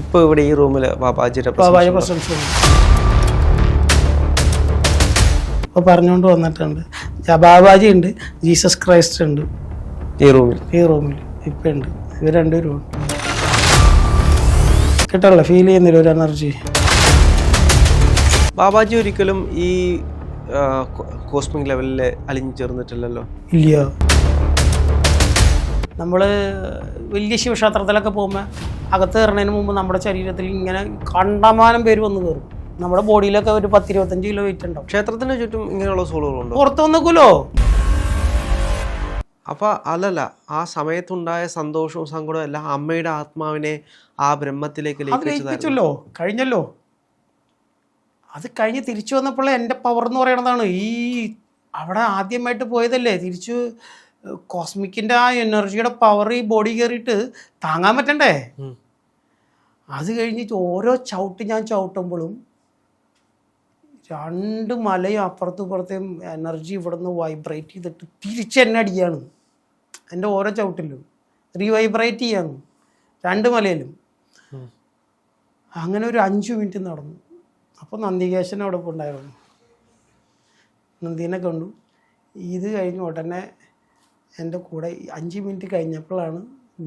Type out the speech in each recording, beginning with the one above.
ഇപ്പൊ ഇവിടെ ഈ റൂമിൽ ബാബാജിയുടെ ബാബാജി പ്രസൻസ് അപ്പോൾ പറഞ്ഞുകൊണ്ട് വന്നിട്ടുണ്ട്. ബാബാജി ഉണ്ട് ജീസസ് ക്രൈസ്റ്റ് ഉണ്ട്. ഈ റൂമിൽ. ഈ റൂമിൽ. ഇപ്പം ഉണ്ട്. ഇവർ രണ്ടുപേരും ഉണ്ട് കിട്ടല്ല ഫീൽ ചെയ്യുന്നില്ല ഒരു എനർജി ബാബാജി ഒരിക്കലും ഈ കോസ്മിക് ലെവലിൽ അലിഞ്ഞു ചേർന്നിട്ടില്ലല്ലോ? ഇല്ല. നമ്മൾ വലിയ ശിവക്ഷേത്രത്തിലൊക്കെ പോകുമ്പോൾ അകത്ത് കയറുന്നതിന് മുമ്പ് നമ്മുടെ ശരീരത്തിൽ ഇങ്ങനെ കണ്ടമാനം പേര് വന്ന് കയറും. നമ്മുടെ ബോഡിയിലൊക്കെ ഒരു പത്തിരുപത്തഞ്ച് കിലോ വെയിറ്റ് ഉണ്ടാവും. ക്ഷേത്രത്തിന് ചുറ്റും ഇങ്ങനെയുള്ള സോളുകളുണ്ടോ? പുറത്തു വന്നേക്കുമല്ലോ അപ്പോൾ അല്ലല്ല ആ സമയത്തുണ്ടായ സന്തോഷവും സങ്കടവും എല്ലാം അമ്മയുടെ ആത്മാവിനെ ആ ബ്രഹ്മത്തിലേക്ക് ലയിപ്പിച്ചല്ലോ. കഴിഞ്ഞല്ലോ. അത് കഴിഞ്ഞ് തിരിച്ചു വന്നപ്പോൾ എന്റെ പവർ എന്ന് പറയണതാണ് ഈ അവിടെ ആദ്യമായിട്ട് പോയതല്ലേ? തിരിച്ചു കോസ്മിക്കിന്റെ ആ എനർജിയുടെ പവർ ഈ ബോഡി കയറിയിട്ട് താങ്ങാൻ പറ്റണ്ടേ. അത് കഴിഞ്ഞിട്ട് ഓരോ ചവിട്ട് ഞാൻ ചവിട്ടുമ്പോഴും രണ്ട് മലയും അപ്പുറത്തും ഇപ്പുറത്തെയും എനർജി ഇവിടെ നിന്ന് വൈബ്രേറ്റ് ചെയ്തിട്ട് തിരിച്ച് എന്നെ അടിയാണ് എന്റെ ഓരോ ചവിട്ടിലും റീവൈബ്രേറ്റ് ചെയ്യാണ്. രണ്ട് മലയിലും. അങ്ങനെ ഒരു അഞ്ച് മിനിറ്റ് നടന്നു. അപ്പോൾ നന്ദികേശൻ അവിടെ ഉണ്ടായിരുന്നു നന്ദീനെ കണ്ടു. ഇത് കഴിഞ്ഞ് ഉടനെ എന്റെ കൂടെ അഞ്ച് മിനിറ്റ് കഴിഞ്ഞപ്പോഴാണ്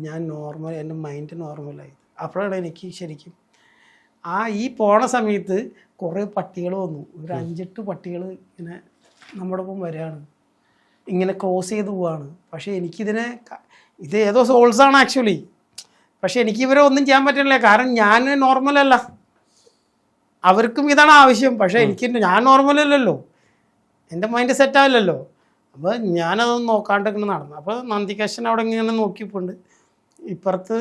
ഞാൻ നോർമൽ എന്റെ മൈൻഡ് നോർമലായത് അപ്പോഴാണ് എനിക്ക് ശരിക്കും ആ ഈ പോണ സമയത്ത് കുറേ പട്ടികൾ വന്നു. ഒരു അഞ്ചെട്ട് പട്ടികൾ ഇങ്ങനെ നമ്മുടെ ഒപ്പം വരികയാണ് ഇങ്ങനെ ക്രോസ് ചെയ്ത് പോവാണ്. പക്ഷേ എനിക്കിതിനെ ഇത് ഏതോ സോൾസാണ് ആക്ച്വലി പക്ഷേ എനിക്ക് ഇവരെ ഒന്നും ചെയ്യാൻ പറ്റണില്ല കാരണം ഞാൻ നോർമലല്ല അവർക്കും ഇതാണ് ആവശ്യം. പക്ഷേ എനിക്ക് ഞാൻ നോർമലല്ലല്ലോ എന്റെ മൈൻഡ് സെറ്റ് ആവില്ലല്ലോ. അപ്പോൾ ഞാനതൊന്നും നോക്കാണ്ട് ഇങ്ങനെ നടന്നു. അപ്പോൾ നന്ദികേശൻ അവിടെ ഇങ്ങനെ നോക്കിയപ്പോണ്ട്. ഇപ്പുറത്ത്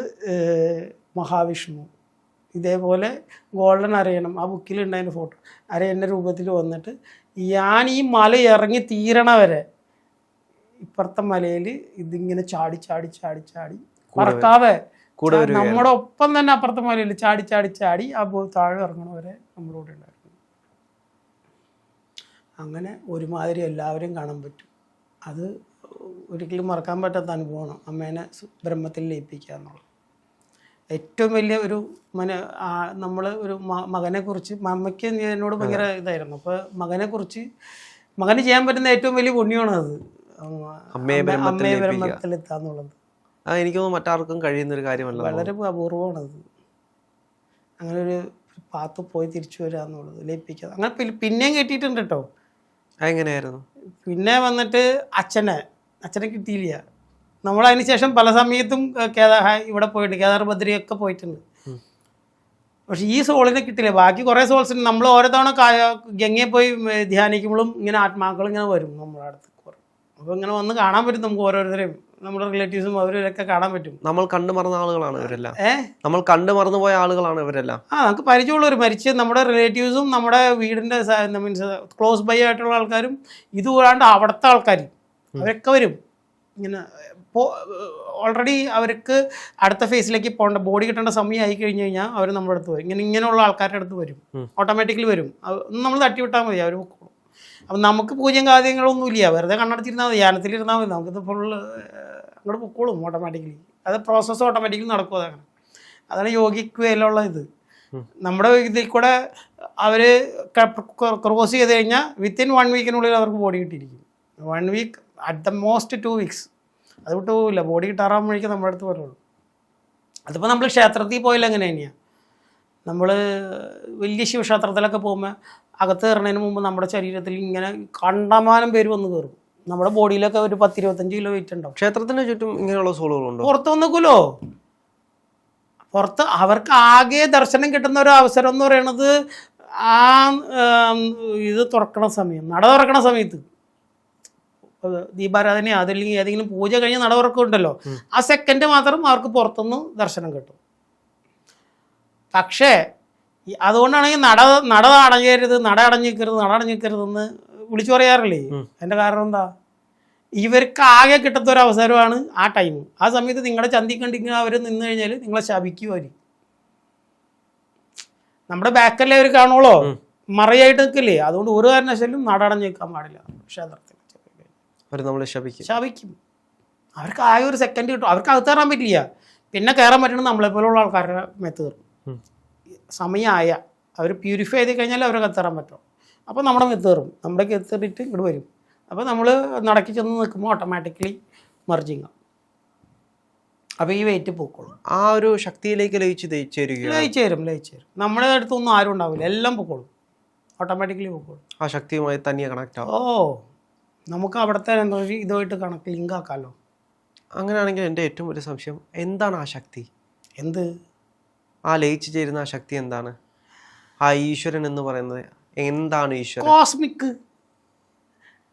മഹാവിഷ്ണു. ഇതേപോലെ ഗോൾഡൻ അരയണം. ആ ബുക്കിൽ ഉണ്ടായിരുന്ന ഫോട്ടോ. അരയന്റെ രൂപത്തിൽ വന്നിട്ട് ഞാൻ ഈ മല ഇറങ്ങി തീരണ വരെ ഇപ്പുറത്തെ മലയിൽ ഇതിങ്ങനെ ചാടി ചാടി ചാടി ചാടി പറക്കാതെ കൂടെ നമ്മുടെ ഒപ്പം തന്നെ അപ്പുറത്തെ മലയിൽ ചാടി ചാടി ചാടി ആ ബോ- താഴെ ഇറങ്ങണവരെ നമ്മുടെ കൂടെ ഉണ്ടായിരുന്നു. അങ്ങനെ ഒരുമാതിരി എല്ലാവരും കാണാൻ പറ്റും. അത് ഒരിക്കലും മറക്കാൻ പറ്റാത്ത അനുഭവമാണ്. അമ്മേനെ ബ്രഹ്മത്തിൽ ലയിപ്പിക്കുക എന്നുള്ളത്. ഏറ്റവും വലിയ ഒരു മന നമ്മൾ ഒരു മകനെ കുറിച്ച് അമ്മയ്ക്ക് എന്നോട് ഭയങ്കര ഇതായിരുന്നു. അപ്പോൾ മകനെക്കുറിച്ച് മകന് ചെയ്യാൻ പറ്റുന്ന ഏറ്റവും വലിയ പുണ്യമാണ് അത്. അമ്മയെ എത്താന്നുള്ളത് ആ എനിക്കൊന്നും മറ്റാർക്കും കഴിയുന്ന ഒരു കാര്യമല്ല. വളരെ അപൂർവമാണ് അത് അങ്ങനെ ഒരു പാത്ത് പോയി തിരിച്ചു വരിക എന്നുള്ളത് ലയിപ്പിക്കുക അങ്ങനെ പിന്നെയും കിട്ടിയിട്ടുണ്ട് കേട്ടോ. എങ്ങനെയായിരുന്നു പിന്നെ വന്നിട്ട് അച്ഛനെ അച്ഛനെ കിട്ടിയില്ല. നമ്മൾ അതിന് ശേഷം പല സമയത്തും ഇവിടെ പോയിട്ടുണ്ട്. കേദാർ ബദ്രിയൊക്കെ പോയിട്ടുണ്ട്. ഉം. പക്ഷെ ഈ സോളിനെ കിട്ടില്ല ബാക്കി കുറേ സോൾസ് നമ്മൾ ഓരോ തവണ ഗംഗയെ പോയി ധ്യാനിക്കുമ്പോഴും ഇങ്ങനെ ആത്മാക്കൾ ഇങ്ങനെ വരും നമ്മുടെ അടുത്ത്. കുറേ അപ്പോൾ ഇങ്ങനെ വന്ന് കാണാൻ പറ്റും നമുക്ക് ഓരോരുത്തരെയും. നമ്മുടെ റിലേറ്റീവ്സും അവരൊക്കെ കാണാൻ പറ്റും. നമ്മൾ കണ്ടു മറന്ന ആളുകളാണ് ഇവരെല്ലാം. നമ്മൾ കണ്ടു മറന്നു പോയ ആളുകളാണ് ഇവരെല്ലാം. ആ നമുക്ക് പരിചയമുള്ളവർ മരിച്ച് നമ്മുടെ റിലേറ്റീവ്സും നമ്മുടെ വീടിന്റെ മീൻസ് ക്ലോസ് ബൈ ആയിട്ടുള്ള ആൾക്കാരും ഇത് കൂടാണ്ട് അവിടുത്തെ ആൾക്കാർ അവരൊക്കെ വരും. ഇങ്ങനെ ഓൾറെഡി അവർക്ക് അടുത്ത ഫേസിലേക്ക് പോകേണ്ട ബോഡി കിട്ടേണ്ട സമയം ആയി കഴിഞ്ഞു കഴിഞ്ഞാൽ അവർ നമ്മുടെ അടുത്ത് വരും. ഇങ്ങനെ ഇങ്ങനെയുള്ള ആൾക്കാരുടെ അടുത്ത് വരും. ഓട്ടോമാറ്റിക്കലി വരും. നമ്മൾ തട്ടിവിട്ടാൽ മതി അവർ പൊക്കോളും. അപ്പം നമുക്ക് പൂജ്യം കാര്യങ്ങളൊന്നുമില്ല. വെറുതെ കണ്ണടച്ചിരുന്നാൽ മതി. ധ്യാനത്തിലിരുന്നാൽ മതി. നമുക്കിത് ഫുൾ അങ്ങോട്ട് പൊക്കോളും ഓട്ടോമാറ്റിക്കലി അത് പ്രോസസ്സ് ഓട്ടോമാറ്റിക്കലി നടക്കും അതങ്ങനെ. അതാണ് യോഗിക് വേലുള്ള ഇത്. നമ്മുടെ ഇതിൽ കൂടെ അവർ ക്രോസ് ചെയ്ത് കഴിഞ്ഞാൽ വിത്തിൻ വൺ വീക്കിനുള്ളിൽ അവർക്ക് body കിട്ടിയിരിക്കും. One week at the most two weeks അത് വിട്ട് പോവില്ല. ബോഡി കിട്ടാറാകുമ്പോഴേക്കും നമ്മുടെ അടുത്ത് വരുള്ളൂ. അതിപ്പോൾ നമ്മൾ ക്ഷേത്രത്തിൽ പോയില്ല അങ്ങനെ തന്നെയാണ് നമ്മൾ വലിയ ശിവക്ഷേത്രത്തിലൊക്കെ പോകുമ്പോൾ അകത്ത് കയറുന്നതിന് മുമ്പ് നമ്മുടെ ശരീരത്തിൽ ഇങ്ങനെ കണ്ടമാനം പേര് വന്ന് കയറും. നമ്മുടെ ബോഡിയിലൊക്കെ ഒരു പത്തിരുപത്തഞ്ച് കിലോ വെയിറ്റ് ഉണ്ടാവും. ക്ഷേത്രത്തിന് ചുറ്റും ഇങ്ങനെയുള്ള സോളുകളുണ്ട്? പുറത്ത് വന്നിക്കൂലോ പുറത്ത് അവർക്ക് ആകെ ദർശനം കിട്ടുന്ന ഒരു അവസരം എന്ന് പറയുന്നത് ആ ഇത് തുറക്കണ സമയം നട തുറക്കണ സമയത്ത്. ദീപാരാധന അതല്ലെങ്കിൽ ഏതെങ്കിലും പൂജ കഴിഞ്ഞ് നട തുറക്കുന്നുണ്ടല്ലോ. ആ സെക്കൻഡ് മാത്രം അവർക്ക് പുറത്തുനിന്ന് ദർശനം കിട്ടും. പക്ഷേ അതുകൊണ്ടാണെങ്കിൽ അതുകൊണ്ടാണ് നട നട അടഞ്ഞരുത് നട അടഞ്ഞിക്കരുത് നട അടഞ്ഞിക്കരുതെന്ന് വിളിച്ചു പറയാറില്ലേ. അതിന്റെ കാരണം എന്താ? ഇവർക്ക് ആകെ കിട്ടുന്ന ഒരു അവസരമാണ് ആ ടൈം ആ സമയത്ത് നിങ്ങളെ ചന്തി കണ്ടിങ്ങനെ അവർ നിന്ന് കഴിഞ്ഞാൽ നിങ്ങളെ ശപിക്കും അവർ നമ്മുടെ ബാക്കല്ലേ അവർ കാണുള്ളൂ. മറയായിട്ട് നിൽക്കില്ലേ? അതുകൊണ്ട് ഒരു കാരണവശാലും നടടഞ്ഞ് നിൽക്കാൻ പാടില്ല. ക്ഷേത്രത്തിൽ ശപിക്കും. അവർക്ക് ആകെ ഒരു സെക്കൻഡ് കിട്ടും. അവർക്ക് അകത്ത് കയറാൻ പറ്റില്ല. പിന്നെ കയറാൻ പറ്റണം നമ്മളെപ്പോലുള്ള ആൾക്കാരുടെ മെത്ത് കയറും സമയമായ അവർ പ്യൂരിഫൈ ചെയ്ത് കഴിഞ്ഞാൽ അവരെ കത്തേറാൻ പറ്റും. അപ്പോൾ നമ്മുടെ കത്തേറും നമ്മുടെ എത്തിയിട്ട് ഇങ്ങോട്ട് വരും. അപ്പോൾ നമ്മൾ നടക്കി ചെന്ന് നിൽക്കുമ്പോൾ ഓട്ടോമാറ്റിക്കലി മർജിങ് ആവും. അപ്പോൾ ഈ വെയിറ്റ് പൊക്കോളും. ആ ഒരു ശക്തിയിലേക്ക് ലയിച്ച് ദേ- ലയിച്ചേരും ലയിച്ച് തരും ലയിച്ച് തരും. നമ്മുടെ അടുത്തൊന്നും ആരും ഉണ്ടാവില്ല. എല്ലാം പൊക്കോളും. ഓട്ടോമാറ്റിക്കലി പൊക്കോളും. ആ ശക്തിയുമായി തനിയെ കണക്ട് ആവും. ഓ നമുക്ക് അവിടുത്തെ എനർജി ഇതുമായിട്ട് കണക്ട് ലിങ്ക് ആക്കാമല്ലോ അങ്ങനെയാണെങ്കിൽ എന്റെ ഏറ്റവും വലിയ സംശയം എന്താണ് ആ ശക്തി? എന്ത്? ആ ലയിച്ചു ചേരുന്ന ആ ശക്തി എന്താണ്? ആ ഈശ്വരൻ എന്ന് പറയുന്നത് എന്താണ് ഈശ്വരൻ? കോസ്മിക്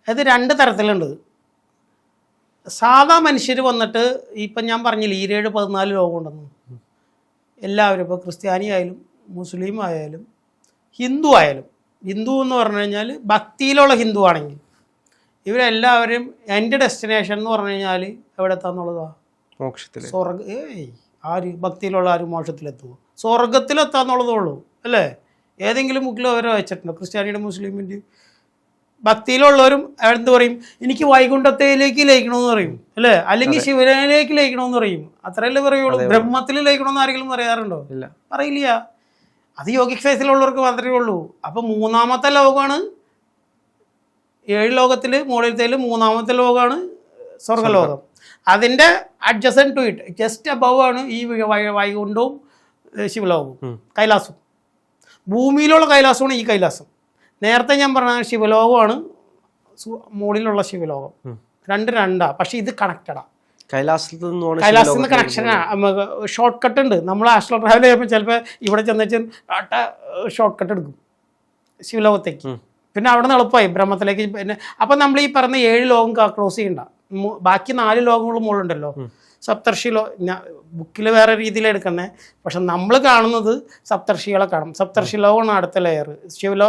അത് രണ്ട് തരത്തിലുണ്ട്. സാധാ മനുഷ്യർ വന്നിട്ട് ഇപ്പം ഞാൻ പറഞ്ഞില്ലേ ഈരേഴ് പതിനാല് ലോകം ഉണ്ടെന്ന് എല്ലാവരും ഇപ്പോൾ ക്രിസ്ത്യാനി ആയാലും മുസ്ലിം ആയാലും ഹിന്ദു ആയാലും ഹിന്ദു എന്ന് പറഞ്ഞു കഴിഞ്ഞാൽ ഭക്തിയിലുള്ള ഹിന്ദു ആണെങ്കിൽ ഇവരെല്ലാവരും എന്റെ ഡെസ്റ്റിനേഷൻ എന്ന് പറഞ്ഞു കഴിഞ്ഞാൽ എവിടെ എത്താന്നുള്ളതാ മോക്ഷത്തിൽ. സ്വർഗ ഏയ്. ആര് ഭക്തിയിലുള്ള ആരും മോക്ഷത്തിലെത്തുമോ സ്വർഗത്തിലെത്താന്നുള്ളതേ ഉള്ളൂ അല്ലേ? ഏതെങ്കിലും ബുക്കിൽ അവരെ വായിച്ചിട്ടുണ്ടോ ക്രിസ്ത്യാനിയുടെ മുസ്ലിമിന്റെയും ഭക്തിയിലുള്ളവരും എന്ത് പറയും? എനിക്ക് വൈകുണ്ഠത്തിലേക്ക് ലയിക്കണമെന്ന് പറയും അല്ലേ? അല്ലെങ്കിൽ ശിവനിലേക്ക് ലയിക്കണമെന്ന് പറയും. അത്രയല്ലേ പറയുള്ളൂ. ബ്രഹ്മത്തിൽ ലയിക്കണമെന്ന് ആരെങ്കിലും പറയാറുണ്ടോ? ഇല്ല. പറയില്ല. അത് യോഗിക് ഫേസിലുള്ളവർക്ക് മാത്രമേ ഉള്ളൂ. അപ്പം മൂന്നാമത്തെ ലോകമാണ്. ഏഴ് ലോകത്തിൽ മുകളിലത്തേൽ മൂന്നാമത്തെ ലോകമാണ് സ്വർഗലോകം അതിന്റെ adjacent to it just above ആണ് ഈ വൈ- വൈ- വൈകുണ്ഠവും ഏഹ് ശിവലോകവും. കൈലാസവും. ഭൂമിയിലുള്ള കൈലാസമാണ് ഈ കൈലാസം. നേരത്തെ ഞാൻ പറഞ്ഞ ശിവലോകമാണ് മുകളിലുള്ള ശിവലോകം. രണ്ട് രണ്ടാ. പക്ഷെ ഇത് കണക്റ്റഡാ കൈലാസത്തിൽ കൈലാസത്തിൽ നിന്ന് കണക്ഷനാ ഷോർട്ട് കട്ട് ഉണ്ട്. നമ്മൾ ആസ്ട്രോ ട്രാവൽ ചെയ്യുമ്പോൾ ചിലപ്പോൾ ഇവിടെ ചെന്ന് ടാറ്റ ഷോർട്ട് കട്ട് എടുക്കും. ശിവലോകത്തേക്ക്. പിന്നെ അവിടെ നിന്ന് എളുപ്പമായി. ബ്രഹ്മത്തിലേക്ക് പിന്നെ അപ്പം നമ്മൾ ഈ പറഞ്ഞ ഏഴ് ലോകം ക്രോസ് ചെയ്യണ്ട. ബാക്കി നാല് ലോകങ്ങൾ മുകളുണ്ടല്ലോ സപ്തർഷി ലോ ബുക്കിൽ വേറെ രീതിയിൽ എടുക്കുന്നത് പക്ഷെ നമ്മൾ കാണുന്നത് സപ്തർഷികളെ കാണും. സപ്തർഷി ലോകമാണ് അടുത്ത ലെയർ ശിവലോ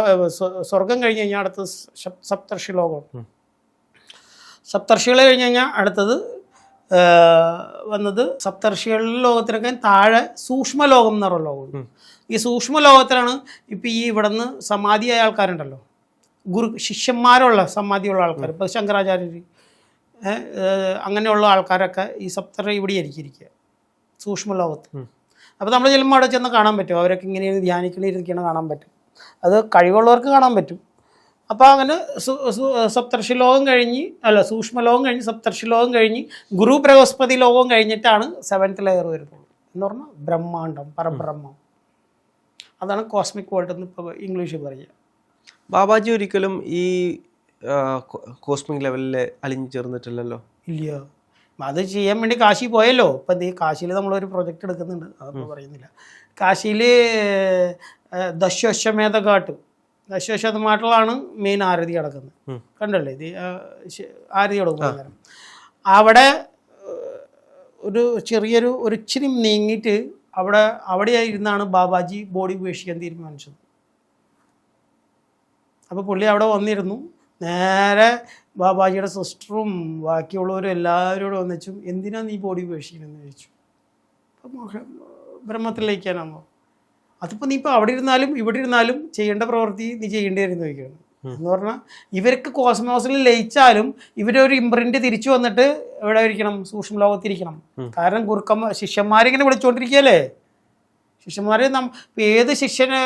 സ്വർഗം കഴിഞ്ഞ് കഴിഞ്ഞാൽ അടുത്തത് സപ്തർഷി ലോകം സപ്തർഷികളെ കഴിഞ്ഞ് കഴിഞ്ഞാൽ അടുത്തത് വന്നത് സപ്തർഷികളുടെ ലോകത്തിനൊക്കെ താഴെ സൂക്ഷ്മ ലോകം എന്ന് പറയുന്ന ലോകമുണ്ട്. ഈ സൂക്ഷ്മ ലോകത്തിലാണ് ഇപ്പം ഈ ഇവിടുന്ന് സമാധിയായ ആൾക്കാരുണ്ടല്ലോ. ഗുരു ശിഷ്യന്മാരുള്ള സമാധിയുള്ള ആൾക്കാർ ഇപ്പോൾ ശങ്കരാചാര്യർ ഏ, ഏ, അങ്ങനെയുള്ള ആൾക്കാരൊക്കെ ഈ സപ്തർ ഇവിടെ ഇരിക്കുക സൂക്ഷ്മ ലോകത്ത് അപ്പോൾ നമ്മൾ ചെല്ലുമ്പോൾ അവിടെ ചെന്ന് കാണാൻ പറ്റും. അവരൊക്കെ ഇങ്ങനെ ധ്യാനിക്കണിരിക്കണം കാണാൻ പറ്റും. അത് കഴിവുള്ളവർക്ക് കാണാൻ പറ്റും. അപ്പോൾ അങ്ങനെ സപ്തർഷി ലോകം കഴിഞ്ഞ് അല്ല സൂക്ഷ്മ ലോകം കഴിഞ്ഞ് സപ്തർഷി ലോകം കഴിഞ്ഞ് ഗുരു ബൃഹസ്പതി ലോകം കഴിഞ്ഞിട്ടാണ് സെവൻത്ത് ലെയർ വരുന്നത്. എന്ന് പറഞ്ഞാൽ ബ്രഹ്മാണ്ടം പരബ്രഹ്മം. അതാണ് കോസ്മിക് വേൾഡ് എന്ന് ഇപ്പോൾ ഇംഗ്ലീഷിൽ പറയുക. ബാബാജി ഒരിക്കലും ഈ കോസ്മിക് ലെവലിൽ അലിഞ്ഞു ചേർന്നിട്ടില്ലല്ലോ? ഇല്ല അത് ചെയ്യാൻ വേണ്ടി കാശി പോയല്ലോ. ഇപ്പം എന്ത് കാശിയിൽ നമ്മളൊരു പ്രൊജക്റ്റ് എടുക്കുന്നുണ്ട്. അതൊന്നും പറയുന്നില്ല. കാശിയിൽ ദശോശ്വമേധ ഘാട്ട് മെയിൻ ആരതി കിടക്കുന്നത്. കണ്ടല്ലേ? ഇത് ആരതി കിടക്കുന്ന അവിടെ ഒരു ചെറിയൊരു ഒരു ഇച്ചിരി നീങ്ങിയിട്ട് അവിടെ അവിടെ ഇരുന്നാണ് ബാബാജി ബോഡി ഉപേക്ഷിക്കാൻ തീരുമാനിച്ചത്. അപ്പോൾ പുള്ളി അവിടെ വന്നിരുന്നു. നേരെ ബാബാജിയുടെ സിസ്റ്ററും ബാക്കിയുള്ളവരും എല്ലാവരോടും ഒന്നിച്ചും എന്തിനാ നീ ബോഡി ഉപേക്ഷിക്കണമെന്ന് ചോദിച്ചു. അപ്പം മോഹ- ബ്രഹ്മത്തിലേക്കാനാണോ അതിപ്പോൾ നീ ഇപ്പോൾ അവിടെ ഇരുന്നാലും ഇവിടെ ഇരുന്നാലും ചെയ്യേണ്ട പ്രവൃത്തി നീ ചെയ്യേണ്ടി വരുന്ന ചോദിക്കുകയാണ്. എന്ന് പറഞ്ഞാൽ ഇവർക്ക് കോസ്മോസിൽ ലയിച്ചാലും ഇവരൊരു ഇമ്പ്രിന്റ് തിരിച്ചു വന്നിട്ട് എവിടെ ഇരിക്കണം? സൂക്ഷ്മ ലോകത്തിരിക്കണം കാരണം ഗുരുക്കന്മാർ ശിഷ്യന്മാരിങ്ങനെ വിളിച്ചുകൊണ്ടിരിക്കുകയല്ലേ ശിഷ്യന്മാരെ നം ഏത് ശിഷ്യന്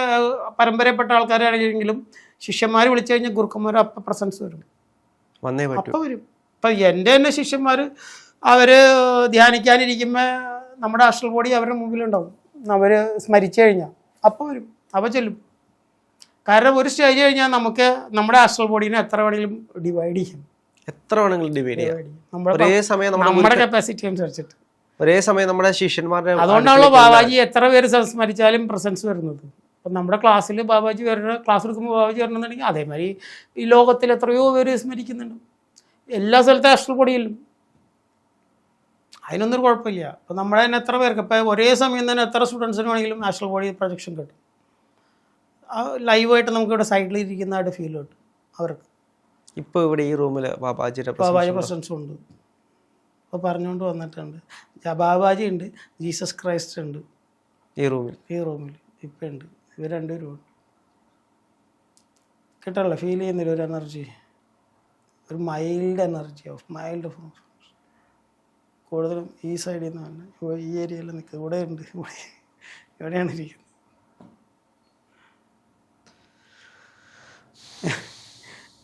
പരമ്പരപ്പെട്ട ആൾക്കാരാണെങ്കിലും ശിഷ്യന്മാർ വിളിച്ചു കഴിഞ്ഞാൽ ഗുരുക്കന്മാർ അപ്പം പ്രസൻസ് വരും. വന്നേ അപ്പം വരും. ഇപ്പം എന്റെ തന്നെ ശിഷ്യന്മാർ അവർ ധ്യാനിക്കാനിരിക്കുമ്പോൾ നമ്മുടെ ആസ്ട്രൽ ബോഡി അവരുടെ മുമ്പിലുണ്ടാവും. അവർ സ്മരിച്ചു കഴിഞ്ഞാൽ അപ്പം വരും. അപ്പോൾ ചെല്ലും. കാരണം ഒരു സ്റ്റേജ് കഴിഞ്ഞാൽ നമുക്ക് നമ്മുടെ ആസ്ട്രൽ ബോഡീനെ എത്ര വേണമെങ്കിലും ഡിവൈഡ് ചെയ്യാം. എത്ര വേണമെങ്കിലും ഡിവൈഡ് ചെയ്യാം. ഒരേ സമയം നമ്മുടെ കപ്പാസിറ്റി അനുസരിച്ചിട്ട്. ഒരേ സമയം നമ്മുടെ ശിഷ്യന്മാരുടെ അതുകൊണ്ടാണല്ലോ ബാബാജി എത്ര പേര് സംസ്മരിച്ചാലും പ്രസൻസ് വരുന്നത്. അപ്പം നമ്മുടെ ക്ലാസ്സിൽ ബാബാജി വരണ ക്ലാസ് എടുക്കുമ്പോൾ ബാബാജി വരണമെന്നുണ്ടെങ്കിൽ അതേമാതിരി ഈ ലോകത്തിൽ എത്രയോ പേര് സ്മരിക്കുന്നുണ്ട്. എല്ലാ സ്ഥലത്തും ആസ്ട്രൽ അതിനൊന്നൊരു അതിനൊന്നും കുഴപ്പമില്ല. അപ്പം നമ്മുടെ തന്നെ എത്ര പേർക്ക് ഇപ്പം ഒരേ സമയം തന്നെ എത്ര സ്റ്റുഡൻസിന് വേണമെങ്കിലും നാഷണൽ ബോഡി പ്രൊജക്ഷൻ കിട്ടും. ആ ലൈവായിട്ട് നമുക്ക് ഇവിടെ സൈഡിൽ ഇരിക്കുന്നതായിട്ട് ഫീൽ കിട്ടും അവർക്ക്. ഇപ്പോൾ ഇവിടെ ഈ റൂമിൽ ബാബാജിയുടെ ബാബാജി പ്രസൻസ് ഉണ്ട്? അപ്പോൾ പറഞ്ഞുകൊണ്ട് വന്നിട്ടുണ്ട്. ബാബാജി ഉണ്ട്. ജീസസ് ക്രൈസ്റ്റ് ഉണ്ട്. ഈ റൂമിൽ. ഈ റൂമിൽ ഇപ്പം ഉണ്ട്. ഇവർ രണ്ടുപേരും കിട്ടണല്ലോ ഫീൽ ചെയ്യുന്നില്ല ഒരു എനർജി ഒരു mild energy of mild fruit കൂടുതലും ഈ സൈഡിൽ നിന്നാണ് ഈ ഏരിയയിൽ നിൽക്കുക ഇവിടെ ഉണ്ട് ഇവിടെ എവിടെയാണ് ഇരിക്കുന്നത്.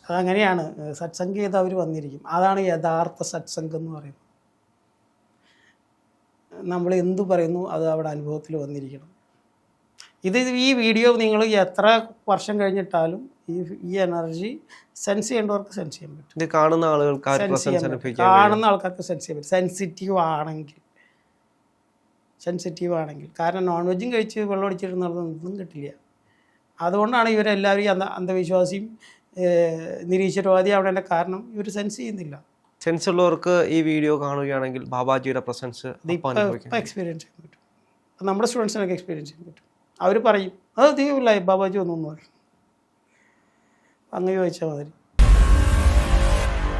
അതങ്ങനെയാണ് സത്സംഗ് ചെയ്ത് അവർ വന്നിരിക്കും. അതാണ് യഥാർത്ഥ സത്സംഗം എന്ന് പറയുന്നത്. നമ്മൾ എന്തു പറയുന്നു അത് അവിടെ അനുഭവത്തിൽ വന്നിരിക്കണം. ഇത് ഈ വീഡിയോ നിങ്ങൾ എത്ര വർഷം കഴിഞ്ഞിട്ടാലും ഈ ഈ എനർജി സെൻസ് ചെയ്യേണ്ടവർക്ക് സെൻസ് ചെയ്യാൻ പറ്റും. ഇത് കാണുന്ന ആളുകൾക്ക് കാണുന്ന ആൾക്കാർക്ക് സെൻസ് ചെയ്യാൻ പറ്റും. സെൻസിറ്റീവ് ആണെങ്കിൽ. സെൻസിറ്റീവ് ആണെങ്കിൽ. കാരണം നോൺ വെജും കഴിച്ച് വെള്ളം അടിച്ചിരുന്നതൊന്നും കിട്ടില്ല. അതുകൊണ്ടാണ് ഇവരെല്ലാവരും ഈ അന്ധ അന്ധവിശ്വാസിയും നിരീക്ഷരവാദി അവിടെ കാരണം ഇവർ സെൻസ് ചെയ്യുന്നില്ല. സെൻസ് ഉള്ളവർക്ക് ഈ വീഡിയോ കാണുകയാണെങ്കിൽ ബാബാജിയുടെ പ്രസൻസ് എക്സ്പീരിയൻസ് ചെയ്യാൻ പറ്റും. നമ്മുടെ സ്റ്റുഡൻസിനൊക്കെ എക്സ്പീരിയൻസ് ചെയ്യാൻ പറ്റും. അവർ പറയും അത് തീവില്ല ബാബാജി ഒന്നും പറയും. അങ്ങ് ചോദിച്ചാൽ മതി